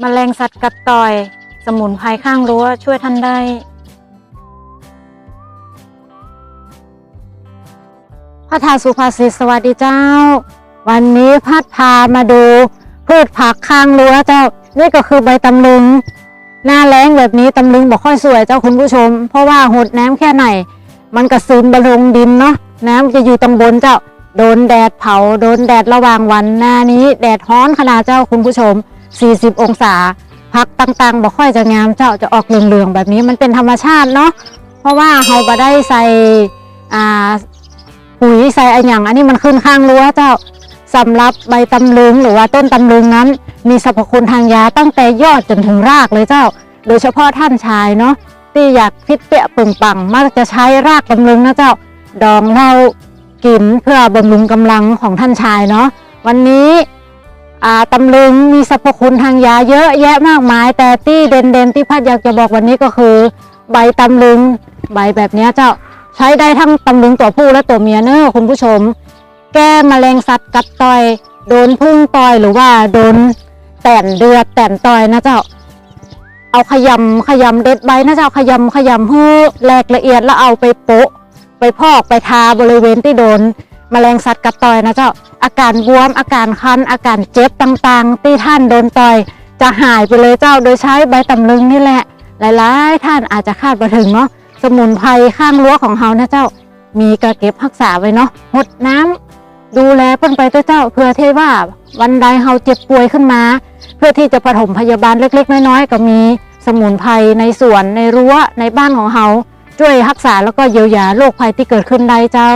มแมลงสัตว์กัดต่อย สมุนไพรข้างรั้วช่วยท่านได้ พระธาสุภาษิตสวัสดีเจ้า วันนี้พัดพามาดู พืชผักข้างรั้วเจ้า นี่ก็คือใบตำลึง หน้าแล้งแบบนี้ตำลึงบอกค่อยสวยเจ้าคุณผู้ชม เพราะว่าหดน้ำแค่ไหน มันก็ซึมบลงดินเนาะน้ำจะอยู่ตรงบนเจ้า โดนแดดเผา โดนแดดระหว่างวันหน้านี้ แดดร้อนขนาดเจ้าคุณผู้ชม 40 องศาผักต่างๆบอกค่อยจะงามเจ้าจะออกเหลืองๆแบบนี้มันเป็นธรรมชาติเนาะเพราะว่าเราบ่ได้ใส่อ่าปุ๋ยใส่อะไรอย่างอันนี้มันขึ้นข้างรั้วเจ้าสำหรับใบตำลึงหรือว่าต้นตำลึงนั้น มีสรรพคุณทางยาตั้งแต่ยอดจนถึงรากเลยเจ้า โดยเฉพาะท่านชายเนาะที่อยากฟิตเปี้ยปึงปังมักจะใช้รากตำลึงนะเจ้า ดองเล้ากินเพื่อบำรุงกำลังของท่านชายเนาะวันนี้ ตำลึงมีสรรพคุณทางยาเยอะแยะมากมาย แต่ที่เด่นๆที่พัดอยากจะบอกวันนี้ก็คือ ใบตำลึง ใบแบบนี้เจ้าใช้ได้ทั้งตำลึงตัวผู้และตัวเมียเนอะคุณผู้ชม แก้มแมลงสัตว์กัดต่อยโดนพึ่งต่อยหรือว่าโดนแต่นเดือดแต่นต่อยนะเจ้าเอาขยำขยำเด็ดใบนะเจ้าขยำขยำให้แหลกละเอียดแล้วเอาไปโปะไปพอกไปทาบริเวณที่โดน แมลงสัตว์กัดต่อยนะเจ้าอาการบวมอาการคัน อาการเจ็บต่างๆ ที่ท่านโดนต่อย จะหายไปเลยเจ้าโดยใช้ใบตำลึงนี่แหละ หลายๆ ท่านอาจจะคาดมาถึงเนาะสมุนไพรข้างรั้วของเฮานะเจ้า มีกระเก็บรักษาไว้เนาะหดน้ำดูแลเปิ้นไปเถอะเจ้าเพื่อเทว่าวันใดเฮาเจ็บป่วยขึ้นมา เพื่อที่จะปฐมพยาบาลเล็ก ๆ น้อยๆก็มีสมุนไพรในสวนในรั้วในบ้านของเฮาช่วยรักษาแล้วก็เยียวยาโรคภัยที่เกิดขึ้นได้เจ้า